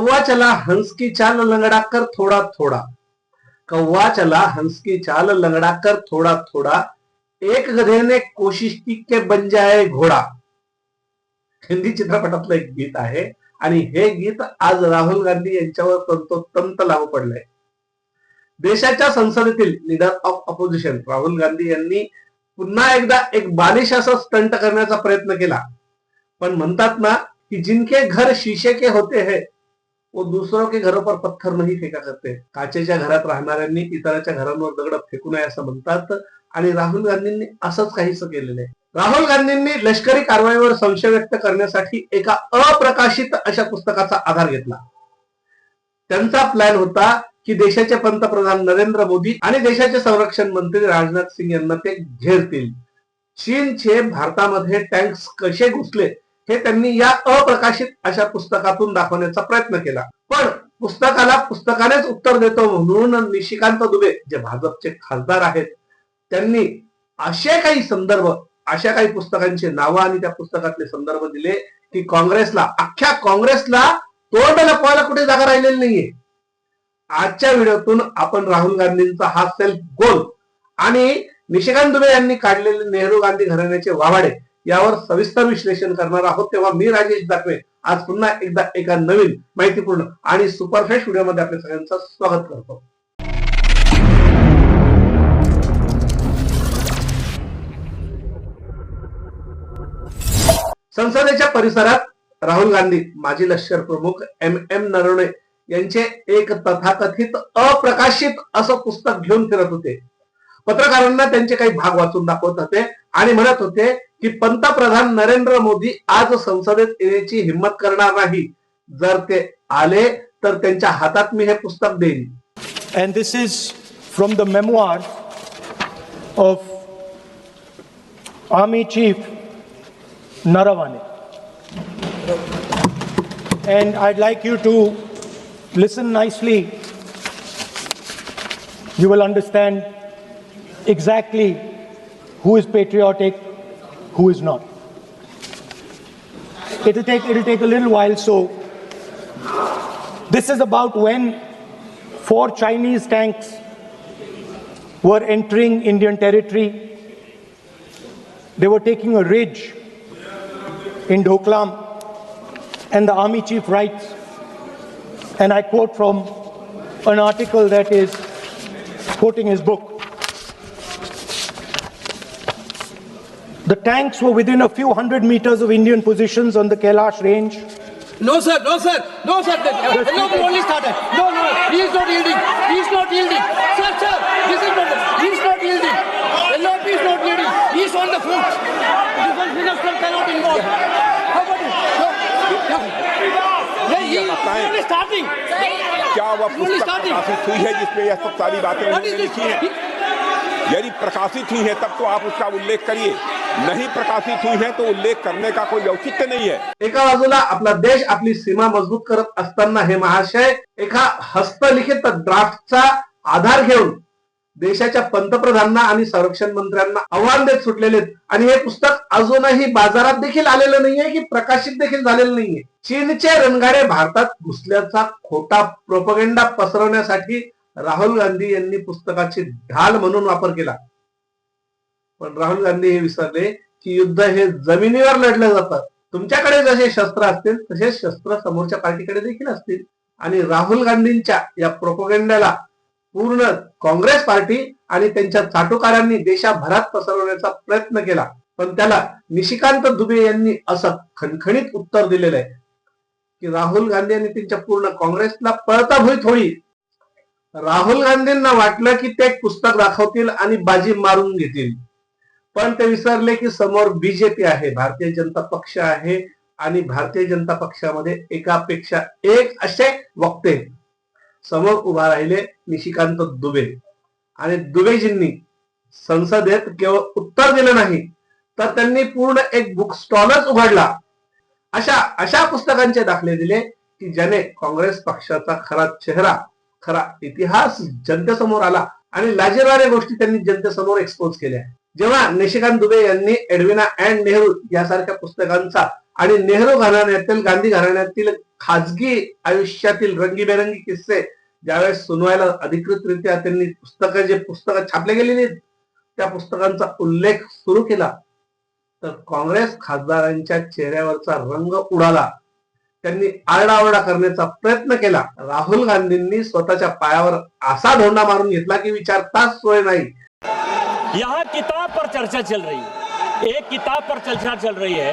कौवा चला हंस की चाल लंगड़ा कर थोड़ा थोड़ा। कौवा चला हंस की चाल लंगड़ा कर थोड़ा थोड़ा। एक गधे ने कोशिश की के बन जाए घोडा। हिंदी चित्रपटातलं एक गीत आहे आणि हे गीत आज राहुल गांधी यांच्यावर तंतोतंत लागू पडलंय. देशाच्या संसदेतील leader of opposition Rahul Gandhi यांनी पुन्हा एकदा एक बालिश असा स्टंट करण्याचा प्रयत्न केला. पण म्हणतात ना की जिनके घर शीशे के होते हैं वो दूसरों के घरों पर पत्थर नहीं फेका करते। काचेच्या घरात राहणाऱ्यांनी इतरांच्या घरांवर दगड फेकू नये असं म्हणतात आणि राहुल गांधींनी असंच काहीच केलेलं आहे. राहुल गांधींनी लष्करी कारवाईवर संशय व्यक्त करण्यासाठी एका अप्रकाशित अशा पुस्तकाचा आधार घेतला. त्यांचा प्लॅन होता की देशाचे पंतप्रधान नरेंद्र मोदी आणि देशाचे संरक्षण मंत्री राजनाथ सिंग यांना ते घेरतील. चीनचे भारतामध्ये टँक्स कसे घुसले हे त्यांनी या अप्रकाशित अशा पुस्तकातून दाखवण्याचा प्रयत्न केला. पण पुस्तकाला पुस्तकानेच उत्तर देतो म्हणून निशिकांत दुबे जे भाजपचे खासदार आहेत त्यांनी असे काही संदर्भ अशा काही पुस्तकांची नावं आणि त्या पुस्तकातले संदर्भ दिले की काँग्रेसला अख्ख्या काँग्रेसला तोंड लपवायला कुठे जागा राहिलेली नाहीये. आजच्या व्हिडिओतून आपण राहुल गांधींचा हा सेल्फ गोल आणि निशिकांत दुबे यांनी काढलेले नेहरू गांधी घराण्याचे वावाडे यावर सविस्तर विश्लेषण करणार आहोत. तेव्हा मी राजेश दाखवे. आज पुन्हा एकदा एका नवीन माहितीपूर्ण आणि सुपरफ्रेश व्हिडिओमध्ये आपल्या सगळ्यांचं स्वागत करतो. संसदेच्या परिसरात राहुल गांधी माजी लष्कर प्रमुख एम एम नरवणे यांचे एक तथाकथित अप्रकाशित असं पुस्तक घेऊन फिरत होते. पत्रकारांना त्यांचे काही भाग वाचून दाखवत होते. आणि म्हणत होते की पंतप्रधान नरेंद्र मोदी आज संसदेत येण्याची हिंमत करणार नाही. जर ते आले तर त्यांच्या हातात मी हे पुस्तक देईन. And this is from the memoir of army chief Naravane and I like you to listen nicely you will understand exactly who is patriotic, who is not. It'll take, it'll take a little while, so this is about when four Chinese tanks were entering Indian territory. They were taking a ridge in Doklam, and the army chief writes, and I quote from an article that is quoting his book. The tanks were within a few hundred meters of Indian positions on the Kailash range. No, sir, no, sir, no, sir. The, uh, no, we only started. No, no, he is not yielding. He is not yielding. Sir, sir, this is not. He is not yielding. LRP is not yielding. He is on the foot. Defense minister cannot involve. How about it? No. Yeah, he, he is only starting. क्या वह Only पुस्तक starting. प्रकाशित हुई है जिसमें यह सब सारी बातें What उन्होंने is this? लिखी हैं यदि प्रकाशित हुई है तब तो आप उसका उल्लेख करिए नहीं प्रकाशित हुई है तो उल्लेख करने का कोई औचित्य नहीं है। एका बाजूला आपला देश आपली सीमा मजबूत करत असताना हे महाशय एका हस्तलिखित ड्राफ्टचा आधार घेऊन देशाच्या पंतप्रधानांना आणि संरक्षण मंत्र्यांना आव्हान देत सुटलेले आहेत. आणि हे पुस्तक अजूनही बाजारात देखील आलेलं नाहीये की प्रकाशित देखील झालेलं नाहीये. चीनचे रणगाडे भारतात घुसल्याचा खोटा प्रोपगेंडा पसरवण्यासाठी राहुल गांधी यांनी पुस्तकाची ढाल म्हणून वापर केला. पण राहुल गांधी हे विसरले की युद्ध हे जमिनीवर लढलं जातात तुमच्याकडे जसे शस्त्र असतील तसेच शस्त्र समोरच्या पार्टीकडे देखील असतील. आणि राहुल गांधींच्या या प्रोपोगेंडाला पूर्ण काँग्रेस पार्टी आणि त्यांच्या चाटुकारांनी देशाभरात पसरवण्याचा प्रयत्न केला. पण त्याला निशिकांत दुबे यांनी असं खणखणीत उत्तर दिलेलं आहे. की राहुल गांधी आणि त्यांच्या पूर्ण काँग्रेसला पळता भुईत होई राहुल गांधींना वाटलं की ते एक पुस्तक दाखवतील आणि बाजी मारून घेतील. पण ते विसरले की समोर बीजेपी आहे भारतीय जनता पक्ष आहे आणि भारतीय जनता पक्षामध्ये एकापेक्षा एक असे वक्ते समोर उभा राहिले निशिकांत दुबे. आणि दुबेजींनी संसदेत केवळ उत्तर दिलं नाही तर त्यांनी पूर्ण एक बुक स्टॉलच उघडला. अशा अशा पुस्तकांचे दाखले दिले की ज्याने काँग्रेस पक्षाचा खरा चेहरा खरा इतिहास जनतेसमोर आला आणि लाजिरवाण्या गोष्टी त्यांनी जनतेसमोर एक्सपोज केल्या. जेव्हा निशिकांत दुबे यांनी एडविना अँड नेहरू यासारख्या पुस्तकांचा आणि नेहरू घराण्यातील गांधी घराण्यातील खाजगी आयुष्यातील रंगीबेरंगी किस्से ज्यावेळेस सुनवायला अधिकृतरित्या त्यांनी पुस्तकं जे पुस्तकं छापले गेलेली त्या पुस्तकांचा उल्लेख सुरू केला तर काँग्रेस खासदारांच्या चेहऱ्यावरचा रंग उडाला. त्यांनी आरडाओरडा करण्याचा प्रयत्न केला. राहुल गांधींनी स्वतःच्या पायावर असा धोंडा मारून घेतला की विचारताच सोय नाही. यहाँ किताब पर चर्चा चल रही है। एक किताब पर चर्चा चल रही है।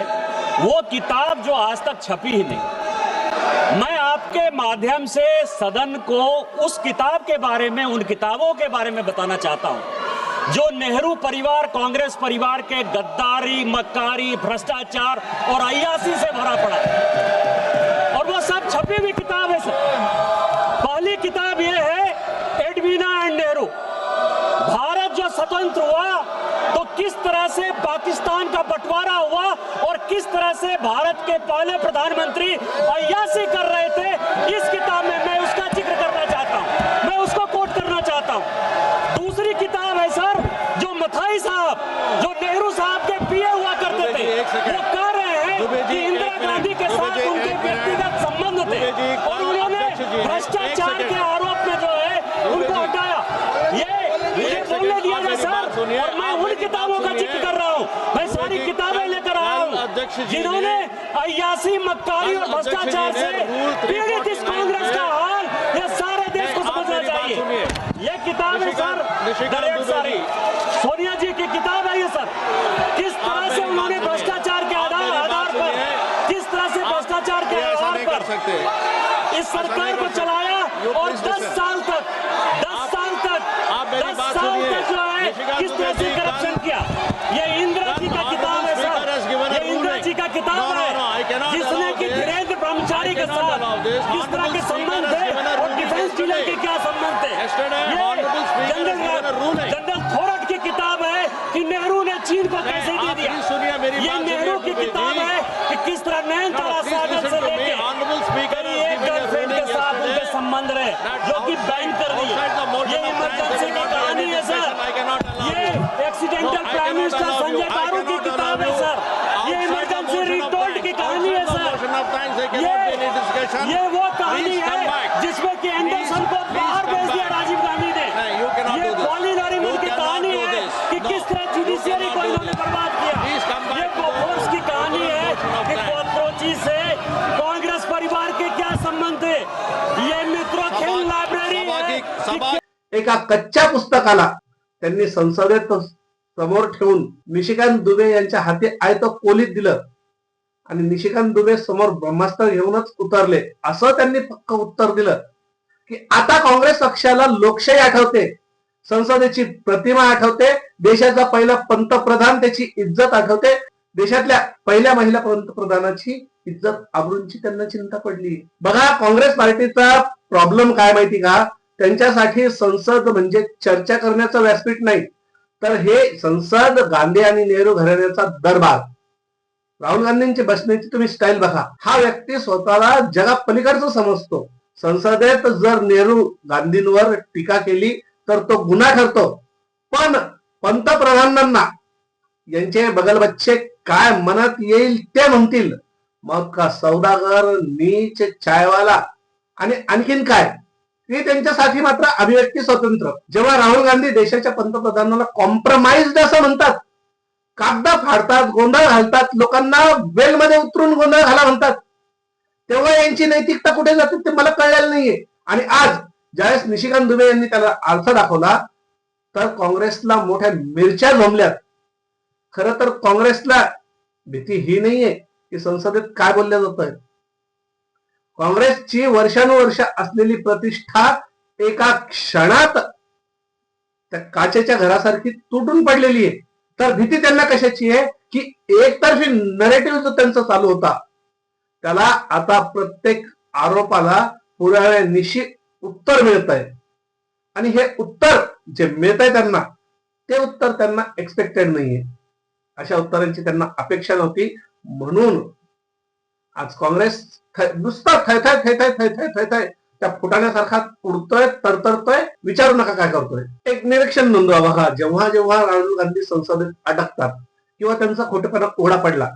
वो किताब जो आज तक छपी ही नहीं। मैं आपके माध्यम से सदन को उस किताब के बारे में, उन किताबों के बारे में बताना चाहता हूँ। जो नेहरू परिवार, कांग्रेस परिवार के गद्दारी, मक्कारी, भ्रष्टाचार और अयासी से भरा पड़ा और वो सब छपी हुई किताब है, सर। लोकतंत्र हुआ तो किस तरह से पाकिस्तान का बंटवारा हुआ और किस तरह से भारत के पहले प्रधानमंत्री अयासी कर रहे थे इसके किताब में मैं उसका जिक्र करना चाहता हूं मैं उसको कोट करना चाहता हूं दूसरी किताब है सर जो मथाई साहब जो नेहरू साहब के पीए हुआ करते थे एक सेकंड। वो कह रहे दुबे हैं जी, कि एक इंदिरा मिनट। गांधी के दुबे साथ जी, उनके एक मिनट। व्यक्तिगत संबंध थे दुबे जी, और उन्होंने अध्यक्ष जी, एक भ्रष्टाचार सेकंड। के आरोप में जो है उनको जी। हटाया ये मुझे एक बोलने सेकंड, दिया आप जाए मेरी बात सर सुनिए, और मैं आप उन मेरी किताबों बात का जिक्र सुनिए। कर रहा हूँ मैं दुबे सारी जी, किताबें कल- लेकर आया कल हूँ अध्यक्ष जी जिन्होंने ने- अयासी मक्कारी कल और अध्यक्ष जी भ्रष्टाचार ने से रूल पीड़ित इस 349 कांग्रेस का पे- हाल ये सारे देश को नहीं, आप समझना मेरी बात चाहिए सुनिए। ये किताब है सर निशिकांत- निशिकांत दरेक दुबे सारी जी। सोनिया जी की किताब है ये सर किस आप तरह से मेरी उन्होंने बात सुनिए। भ्रष्टाचार के आप आधार मेरी बात आधार पर सुनिए। किस तरह से आप भ्रष्टाचार के ये ऐसा आधार नहीं कर पर सकते इस ऐसा सरकार नहीं को कर सकते। चलाया You और please 10 listen. साल तक 10 दस साल तक किस तरह से करप्शन किया? ये इंदिरा जी का किताब है सर ये इंदिरा जी का किताब है जिसने की धीरेन्द्र ब्रह्मचारी के साथ किस तरह के संबंध है और डिफेंस डीलर के क्या संबंध थे जनरल अंदर है जो कि बैन कर दी ये इमरजेंसी की कहानी है सर ये accidental prime minister Sanjay Baru की किताब है सर ये इमरजेंसी रिटोल्ड की कहानी है सर ये ये वो कहानी है जिसमें कि एंडरसन को बाहर भेज दिया राजीव गांधी ने। ये पॉलिन और की कहानी है कि किस तरह जुडिशियरी को इन्होंने बर्बाद किया। एका कच्च्या पुस्तकाला त्यांनी संसदेत समोर ठेवून निशिकांत दुबे यांच्या हाती आयत कोलीत दिलं. आणि निशिकांत दुबे समोर ब्रह्मास्त्र घेऊनच उतरले. असं त्यांनी पक्क उत्तर दिलं. की आता काँग्रेस पक्षाला लोकशाही आठवते. संसदेची प्रतिमा आठवते. देशाचा पहिला पंतप्रधान त्याची इज्जत आठवते. देशातल्या पहिल्या महिला पंतप्रधानाची इज्जत आबरूंची त्यांना चिंता पडली. बघा काँग्रेस पार्टीचा प्रॉब्लेम काय माहिती का? त्यांच्यासाठी संसद म्हणजे चर्चा करण्याचं व्यासपीठ नाही. तर हे संसद गांधी आणि नेहरू घराण्याचा दरबार. राहुल गांधींची बसण्याची तुम्ही स्टाईल बघा. हा व्यक्ती स्वतःला जगापलीकडचं समजतो. संसदेत जर नेहरू गांधींवर टीका केली तर तो गुन्हा ठरतो. पण पंतप्रधानांना यांचे बगलबच्चे काय मनात येईल ते म्हणतील. मग का सौदागर नीच चायवाला आणि आणखीन काय? ते त्यांच्यासाठी मात्र अभिव्यक्ती स्वतंत्र. जेव्हा राहुल गांधी देशाच्या पंतप्रधानाला कॉम्प्रोमाइज असं म्हणतात कागदा फाडतात गोंधळ घालतात लोकांना वेलमध्ये उतरून गोंधळ घाला म्हणतात तेव्हा यांची नैतिकता कुठे जाते ते मला कळलेलं नाहीये. आणि आज ज्यावेळेस निशिकांत दुबे यांनी त्याला अर्थ दाखवला तर काँग्रेसला मोठ्या मिरच्या झोंबल्यात. खर तर काँग्रेसला भीती ही नाहीये की संसदेत काय बोलल्या जात काँग्रेसची वर्षानुवर्ष असलेली प्रतिष्ठा एका क्षणात त्या काचेच्या घरासारखी तुटून पडलेली आहे. तर भीती त्यांना कशाची आहे? की एकतर्फी नरेटिव्ह जो त्यांचा चालू होता त्याला आता प्रत्येक आरोपाला पुराव्यानिशी उत्तर मिळत आहे आणि हे उत्तर जे मिळत आहे त्यांना ते उत्तर त्यांना एक्सपेक्टेड नाहीये. अशा उत्तरांची त्यांना अपेक्षा नव्हती. म्हणून आज काँग्रेस नुसता थैथाय थैथाय थैथाय थैथाय त्या फुटाण्यासारखा उडतोय तरतरतोय विचारू नका काय करतोय. एक निरीक्षण नोंदवा बघा. जेव्हा जेव्हा राहुल गांधी संसदेत अडकतात किंवा त्यांचा खोटेपणा उघडा पडला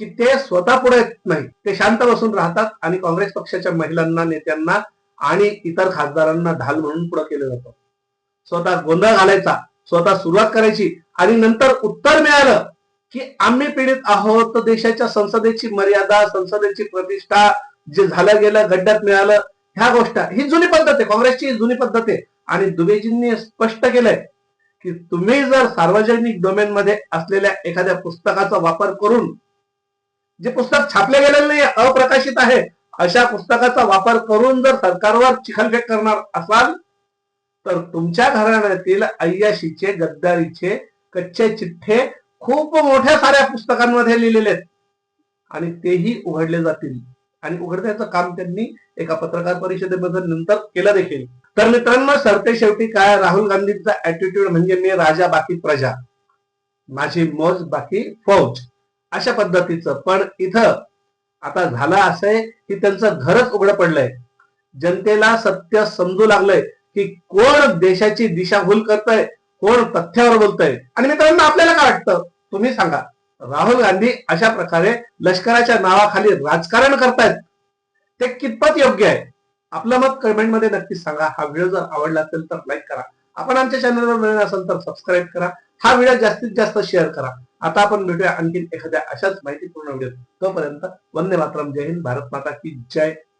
की ते स्वतः पुढे येत नाही ते शांत बसून राहतात आणि काँग्रेस पक्षाच्या महिलांना नेत्यांना आणि इतर खासदारांना ढाल म्हणून पुढे केलं जातं. स्वतः गोंधळ घालायचा स्वतः सुरुवात करायची आणि नंतर उत्तर मिळालं की आम्ही पीडित आहोत तर देशाच्या संसदेची मर्यादा संसदेची प्रतिष्ठा जे झालं गेलं गड्ड्यात मिळालं ह्या गोष्ट. ही जुनी पद्धत आहे काँग्रेसची जुनी पद्धत आहे. आणि दुबेजींनी स्पष्ट केलंय की तुम्ही जर सार्वजनिक डोमेन मध्ये असलेल्या एखाद्या पुस्तकाचा वापर करून जे पुस्तक छापले गेलेलं नाही अप्रकाशित आहे अशा पुस्तकाचा वापर करून जर सरकारवर चिखलफेक करणार असाल तर तुमच्या घराण्यातील अय्याशीचे गद्दारीचे कच्चे चिठ्ठे खूप मोठ्या साऱ्या पुस्तकांमध्ये लिहिलेले आहेत. आणि तेही उघडले जातील. आणि उघडण्याचं काम त्यांनी एका पत्रकार परिषदेबद्दल नंतर केलं देखील. तर मित्रांनो सरते शेवटी काय? राहुल गांधींचा ऍटिट्यूड म्हणजे मी राजा बाकी प्रजा. माझी मौज बाकी फौज. अशा पद्धतीचं. पण इथं आता झालं असंय की त्यांचं घरच उघडं पडलंय. जनतेला सत्य समजू लागलंय की कोण देशाची दिशाभूल करतय कोण तथ्यावर बोलतय. आणि मित्रांनो आपल्याला काय वाटतं? तुम्ही सांगा. राहुल गांधी अशा प्रकारे लष्कराच्या नावाखाली राजकारण करतायत. ते कितपत योग्य आहे? आपलं मत कमेंटमध्ये नक्कीच सांगा. हा व्हिडिओ जर आवडला असेल तर लाईक करा. आपण आमच्या चॅनलवर नवीन असेल तर सबस्क्राईब करा. हा व्हिडिओ जास्तीत जास्त शेअर करा. आता आपण भेटूया आणखी एखाद्या अशाच माहितीपूर्ण व्हिडिओ तोपर्यंत वंदे मातरम. जय हिंद. भारत माता की जय.